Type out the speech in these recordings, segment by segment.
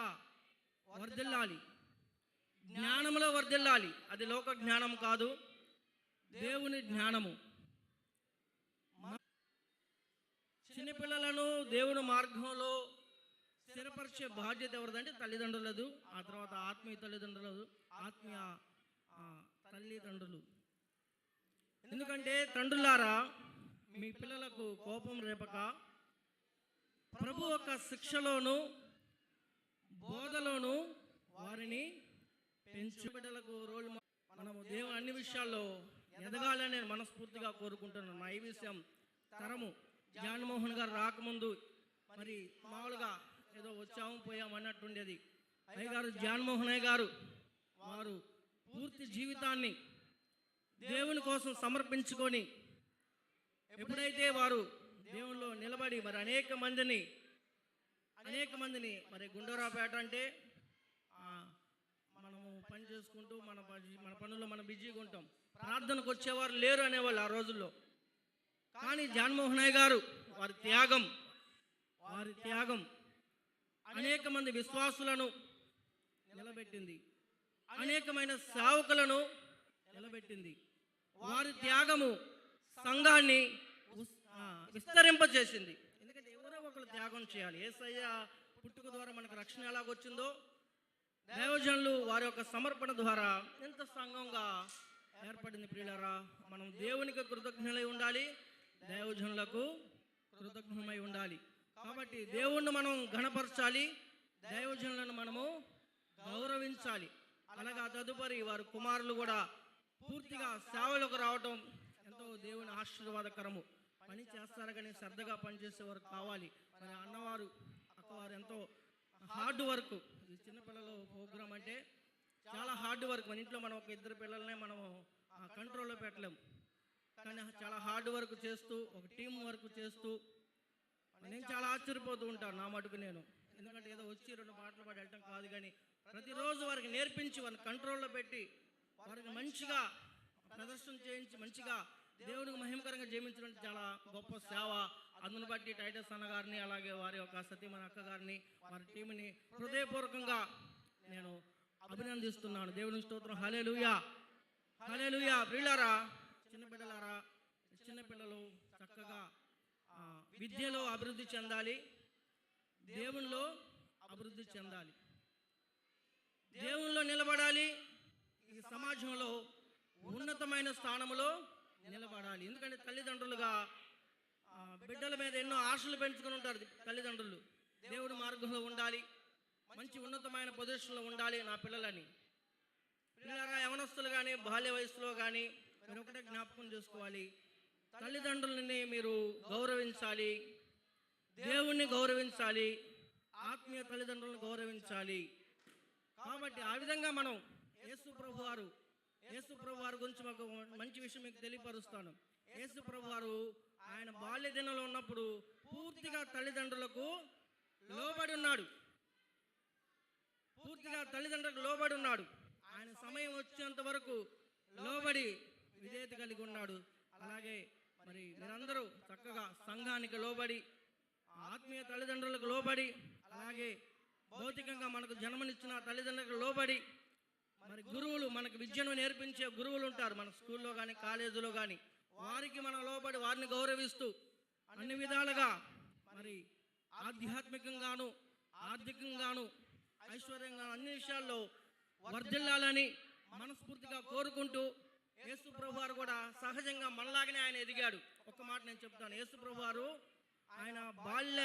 ఇంకా వర్ధిల్లాలి. జ్ఞానంలో వర్ధిల్లాలి. అది లోక జ్ఞానం కాదు దేవుని జ్ఞానము. చిన్నపిల్లలను దేవుని మార్గంలో స్థిరపరిచే బాధ్యత ఎవరిదంటే తల్లిదండ్రులదు. ఆ తర్వాత ఆత్మీయ తల్లిదండ్రులదు. ఆత్మీయ తల్లిదండ్రులు. ఎందుకంటే తండ్రులారా మీ పిల్లలకు కోపం రేపక ప్రభు యొక్క శిక్షలోను బోధలోను వారిని పెంచు రోల్ మనము దేవుని అన్ని విషయాల్లో ఎదగాలని నేను మనస్ఫూర్తిగా కోరుకుంటున్నాను. ఈ విషయం తరము జగన్మోహన్ గారు రాకముందు మరి మామూలుగా ఏదో వచ్చాము పోయాము అన్నట్టుండేది. అయ్యగారు జగన్మోహన్ అయ్య గారు వారు పూర్తి జీవితాన్ని దేవుని కోసం సమర్పించుకొని ఎప్పుడైతే వారు దేవునిలో నిలబడి మరి అనేక మందిని అనేక మందిని మరి గుండోరాపేట అంటే మనము పని చేసుకుంటూ మన మన పనుల్లో మనం బిజీగా ఉంటాం. ప్రార్థనకు వచ్చేవారు లేరు అనేవాళ్ళు ఆ రోజుల్లో. కానీ జగన్మోహన్ గారు వారి త్యాగం వారి త్యాగం అనేక మంది విశ్వాసులను నిలబెట్టింది. అనేకమైన సేవకులను నిలబెట్టింది. వారి త్యాగము సంఘాన్ని ఉస్- విస్తరింపజేసింది. లోపల త్యాగం చేయాలి. ఏసయ్య పుట్టుక ద్వారా మనకు రక్షణ ఎలాగొచ్చిందో? దైవజనులు వారి యొక్క సమర్పణ ద్వారా ఎంత సంఘంగా ఏర్పడింది ప్రియులరా? మనం దేవునికి కృతజ్ఞులై ఉండాలి దైవజనులకు కృతజ్ఞమై ఉండాలి. కాబట్టి దేవుణ్ణి మనం గణపరచాలి దైవజనులను మనము గౌరవించాలి. అనగా తదుపరి వారి కుమారులు కూడా పూర్తిగా సేవలకు రావటం ఎంతో దేవుని ఆశీర్వాదకరము. పని చేస్తారు కానీ శ్రద్ధగా పనిచేసేవారు కావాలి. మరి అన్నవారు అక్కవారు ఎంతో హార్డ్ వర్క్. చిన్నపిల్లలు ప్రోగ్రామ్ అంటే చాలా హార్డ్ వర్క్. మన ఇంట్లో మనం ఒక ఇద్దరు పిల్లల్ని మనం కంట్రోల్లో పెట్టలేము కానీ చాలా హార్డ్ వర్క్ చేస్తూ ఒక టీం వర్క్ చేస్తూ నేను చాలా ఆశ్చర్యపోతూ ఉంటాను నా మటుకు నేను. ఎందుకంటే ఏదో వచ్చి రెండు మాటలు పాడి వెళ్ళటం కాదు కానీ ప్రతిరోజు వారికి నేర్పించి వారిని కంట్రోల్లో పెట్టి వారికి మంచిగా ప్రదర్శన చేయించి మంచిగా దేవునికి మహిమకరంగా జీవించడం చాలా గొప్ప సేవ. అందును బట్టి టైటస్ అన్న గారిని అలాగే వారి యొక్క సతీమణి అక్క గారిని వారి టీంని హృదయపూర్వకంగా నేను అభినందిస్తున్నాను. దేవుని స్తోత్రం. హలేలుయా హలేలుయా హలే చిన్న బిడ్డలారా చిన్నపిల్లలారా చిన్నపిల్లలు చక్కగా విద్యలో అభివృద్ధి చెందాలి. దేవునిలో అభివృద్ధి చెందాలి. దేవునిలో నిలబడాలి. ఈ సమాజంలో ఉన్నతమైన స్థానంలో నిలబడాలి. ఎందుకంటే తల్లిదండ్రులుగా బిడ్డల మీద ఎన్నో ఆశలు పెంచుకొని ఉంటారు తల్లిదండ్రులు. దేవుడి మార్గంలో ఉండాలి. మంచి ఉన్నతమైన పొజిషన్లో ఉండాలి నా పిల్లలని. పిల్లరా యవనస్తులు కానీ బాల్య వయసులో కానీ మీరు ఒకటే జ్ఞాపకం చేసుకోవాలి. తల్లిదండ్రులని మీరు గౌరవించాలి. దేవుణ్ణి గౌరవించాలి. ఆత్మీయ తల్లిదండ్రులను గౌరవించాలి. కాబట్టి ఆ విధంగా మనం యేసు ప్రభు వారు యేసుప్రభు వారి గురించి మాకు మంచి విషయం మీకు తెలియపరుస్తాను. యేసుప్రభు వారు ఆయన బాల్య దినంలో ఉన్నప్పుడు పూర్తిగా తల్లిదండ్రులకు లోబడి ఉన్నాడు. పూర్తిగా తల్లిదండ్రులకు లోబడి ఉన్నాడు. ఆయన సమయం వచ్చేంత వరకు లోబడి విధేయత కలిగి ఉన్నాడు. అలాగే మరి మీరందరూ చక్కగా సంఘానికి లోబడి ఆత్మీయ తల్లిదండ్రులకు లోబడి అలాగే భౌతికంగా మనకు జన్మనిచ్చిన తల్లిదండ్రులకు లోబడి మరి గురువులు మనకు విద్యను నేర్పించే గురువులు ఉంటారు. మన స్కూల్లో కానీ కాలేజీలో కానీ వారికి మనం లోబడి వారిని గౌరవిస్తూ అన్ని విధాలుగా మరి ఆధ్యాత్మికంగాను ఆర్థికంగాను ఐశ్వర్యంగా అన్ని విషయాల్లో వర్ధిల్లాలని మనస్ఫూర్తిగా కోరుకుంటూ యేసు ప్రభువారు కూడా సహజంగా మనలాగానే ఆయన ఎదిగాడు. ఒక్క మాట నేను చెప్తాను. యేసు ప్రభువారు ఆయన బాల్య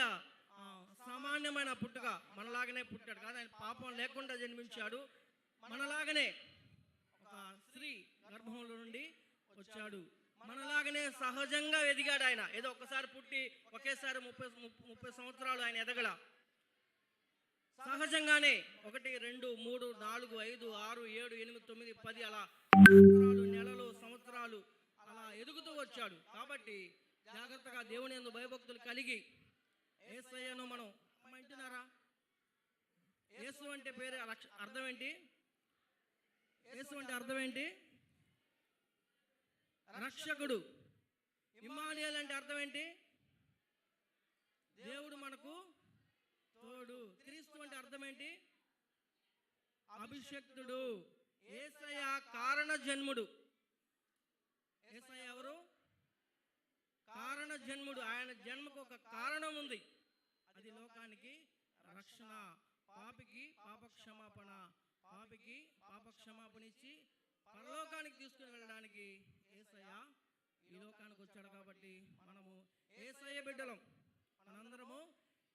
సామాన్యమైన పుట్టుక మనలాగానే పుట్టాడు. కాదు ఆయన పాపం లేకుండా జన్మించాడు. మనలాగనే ఒక స్త్రీ గర్భంలో నుండి వచ్చాడు. మనలాగనే సహజంగా ఎదిగాడు ఆయన. ఏదో ఒకసారి పుట్టి ఒకేసారి ముప్పై ముప్పై సంవత్సరాలు ఆయన ఎదగల. సహజంగానే ఒకటి రెండు మూడు నాలుగు ఐదు ఆరు ఏడు ఎనిమిది తొమ్మిది పది అలా నెలలు సంవత్సరాలు అలా ఎదుగుతూ వచ్చాడు. కాబట్టి జాగ్రత్తగా దేవుని ఎందు భయభక్తులు కలిగి ఏసయ్యను మనం అమ్మ యేసు అంటే పేరు అర్థం ఏంటి? యేసు అంటే అర్థం ఏంటి రక్షకుడు. ఇమానియల్ అంటే అర్థం ఏంటి దేవుడు మనకు తోడు. క్రీస్తు అంటే అర్థం ఏంటి అభిషక్తుడు. ఏసయ్య కారణ జన్ముడు. ఏసయ్య ఎవరు? కారణ జన్ముడు. ఆయన జన్మకు ఒక కారణం ఉంది. అది లోకానికి రక్షణ పాపికి పాప క్షమాపణ పాపికి పాప క్షమాపణ ఇచ్చి పరలోకానికి తీసుకుని వెళ్ళడానికి ఏసయ్య ఈ లోకానికి వచ్చాడు కాబట్టి మనము ఏసయ్య బిడ్డలం. మనందరము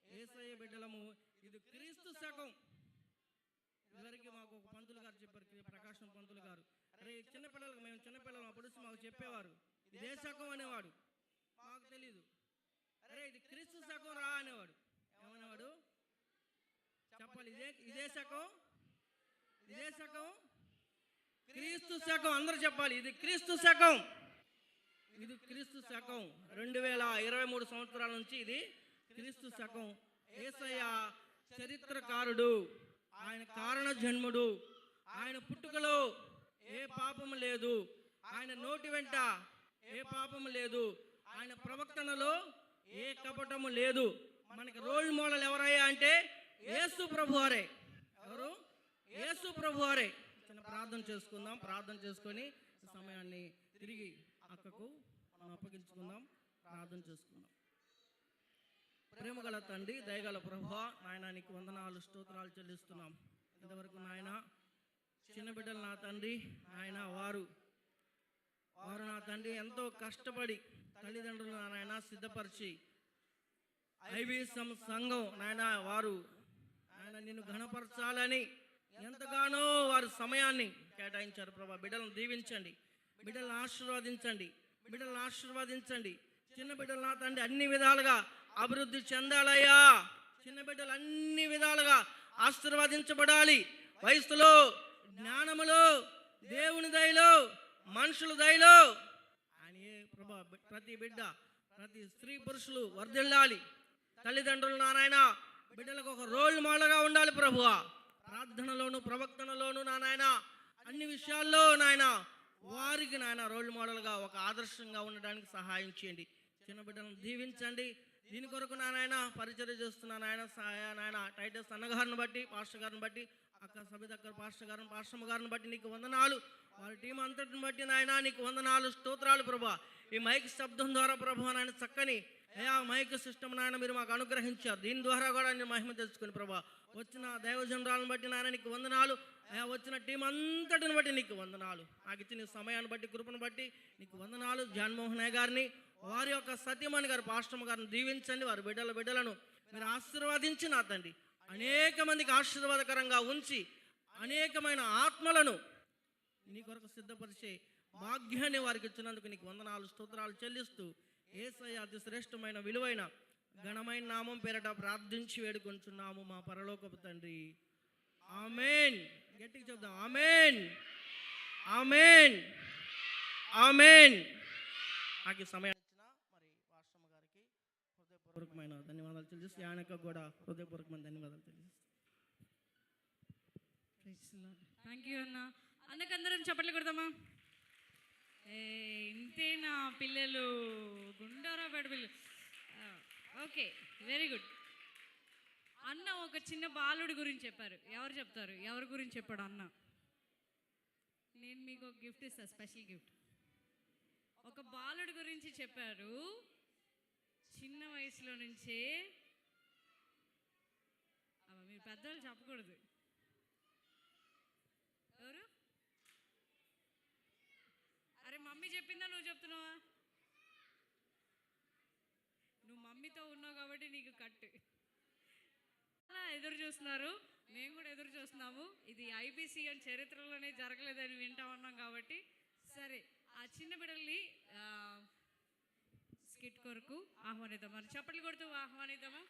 ఏసయ్య బిడ్డలము. ఇది క్రీస్తు శకం. ఇదివరకు మాకు ఒక పంతులు గారు చెప్పారు ప్రకాశం పంతులు గారు. అరే చిన్నపిల్లలకు మేము చిన్నపిల్లలు అప్పుడు మాకు చెప్పేవారు ఇదే శకం అనేవాడు? మాకు తెలీదు. అరే ఇది క్రీస్తు శకం రా అనేవాడు. ఏమనేవాడు? చెప్పాలి ఇదే ఇదే శకం ఇదే శకం? క్రీస్తు శకం. అందరూ చెప్పాలి ఇది క్రీస్తు శకం. ఇది క్రీస్తు శకం. రెండు వేల ఇరవై మూడు సంవత్సరాల నుంచి ఇది క్రీస్తు శకం. ఏసయ్య చరిత్రకారుడు ఆయన కారణ జన్ముడు ఆయన పుట్టుకలో ఏ పాపము లేదు. ఆయన నోటి వెంట ఏ పాపము లేదు. ఆయన ప్రవక్తనలో ఏ కపటము లేదు. మనకి రోల్ మోడల్ ఎవరయ్యా అంటే యేసు ప్రభువారే. యేసు ప్రభువారే. చిన్న ప్రార్థన చేసుకుందాం. ప్రార్థన చేసుకొని సమయాన్ని తిరిగి అక్కకు మనం అప్పగించుకుందాం. ప్రార్థన చేసుకుందాం. ప్రేమగల తండ్రి దయగల ప్రభు నాయన నీకు వందనాలు స్తోత్రాలు చెల్లిస్తున్నాం. ఇంతవరకు నాయన చిన్న బిడ్డలు నా తండ్రి నాయన వారు వారు నా తండ్రి ఎంతో కష్టపడి తల్లిదండ్రులు నాయన సిద్ధపరిచి ఐవీసం సంఘం నాయన వారు ఆయన నిన్ను ఘనపరచాలని ఎంతగానో వారు సమయాన్ని కేటాయించారు ప్రభా. బిడ్డలను దీవించండి. బిడ్డలను ఆశీర్వదించండి. బిడ్డలను ఆశీర్వదించండి. చిన్న బిడ్డలు నా తండ్రి అన్ని విధాలుగా అభివృద్ధి చెందాలయ్యా. చిన్న బిడ్డలు అన్ని విధాలుగా ఆశీర్వదించబడాలి. వయసులో జ్ఞానములో దేవుని దయలో మనుషుల దయలో అని ప్రభా ప్రతి బిడ్డ ప్రతి స్త్రీ పురుషులు వర్ధిల్లాలి. తల్లిదండ్రులు నారాయణ బిడ్డలకు ఒక రోల్ మోడల్గా ఉండాలి ప్రభువా. ప్రార్థనలోను ప్రవక్తనలోను నా నాయన అన్ని విషయాల్లో నాయన వారికి నాయన రోల్ మోడల్గా ఒక ఆదర్శంగా ఉండడానికి సహాయం చేయండి. చిన్న బిడ్డలను దీవించండి. దీని కొరకు నా నాయన పరిచయం చేస్తున్న నాయన సహాయ నాయన టైటస్ అన్నగారిని బట్టి పాస్టర్ గారిని బట్టి అక్క సబితక్కర్ పాస్టర్ గారిని పాస్టమ్ గారిని బట్టి నీకు వందనాలు. వారి టీం అంతటిని బట్టి నాయన నీకు వందనాలు స్తోత్రాలు ప్రభా. ఈ మైక్ శబ్దం ద్వారా ప్రభా నాయన చక్కని అయా మైక్ సిస్టమ్ నాయన మీరు మాకు అనుగ్రహించారు. దీని ద్వారా కూడా నేను మహిమ తెలుసుకుని ప్రభా వచ్చిన దైవజనరాలను బట్టి నాయన నీకు వందనాలు. అయా వచ్చిన టీం అంతటిని బట్టి నీకు వందనాలు. నాకు ఇచ్చిన సమయాన్ని బట్టి కృపను బట్టి నీకు వందనాలు. జగన్మోహన్ గారిని వారి యొక్క సత్యమణి గారు పాస్టమ్ గారిని దీవించండి. వారి బిడ్డల బిడ్డలను మీరు ఆశీర్వదించి నా తండ్రి. అనేక మందికి ఆశీర్వాదకరంగా ఉంచి అనేకమైన ఆత్మలను నీ కొరకు సిద్ధపరిచే భాగ్యాన్ని వారికి ఇచ్చినందుకు నీకు వందనాలు స్తోత్రాలు చెల్లిస్తూ ఏసయ్య అతి శ్రేష్టమైన విలువైన ఘనమైన నామం పేరట ప్రార్థించి వేడుకొంచున్నాము మా పరలోకపు తండ్రి. ఆమెన్. గట్టిగా చెప్దాం. ఆమెన్. ఆమెన్. ఆమెన్. నాకు సమయం ఇచ్చిన మరి వాష్టమ్మ గారికి హృదయపూర్వకమైన ధన్యవాదాలు తెలియజేసి ఆయనకు కూడా హృదయపూర్వకమైన ధన్యవాదాలు తెలియజేస్తాను థ్యాంక్ యూ అన్న. అన్నకందరం చప్పట్లు కొడదామా? ఏ ఇంతే నా పిల్లలు. గుండారా ఓకే వెరీ గుడ్ అన్న ఒక చిన్న బాలుడి గురించి చెప్పారు. ఎవరు చెప్తారు? ఎవరి గురించి చెప్పాడు అన్న? నేను మీకు ఒక గిఫ్ట్ ఇస్తాను స్పెషల్ గిఫ్ట్ ఒక బాలుడి గురించి చెప్పారు. చిన్న వయసులో నుంచే మీరు పెద్దవాళ్ళు చెప్పకూడదు. ఎవరు? అరే మమ్మీ చెప్పిందా నువ్వు చెప్తున్నావా నువ్వు మమ్మీతో ఉన్నావు కాబట్టి నీకు కట్టు. అలా ఎదురు చూస్తున్నారు. మేము కూడా ఎదురు చూస్తున్నాము. ఇది ఐబీసీఎన్ చరిత్రలోనే జరగలేదని వింటా ఉన్నాం కాబట్టి సరే ఆ చిన్న బిడ్డల్ని స్కిట్ కొరకు ఆహ్వానిద్దాం. మరి చప్పట్లు కొడుతూ ఆహ్వానిద్దామా?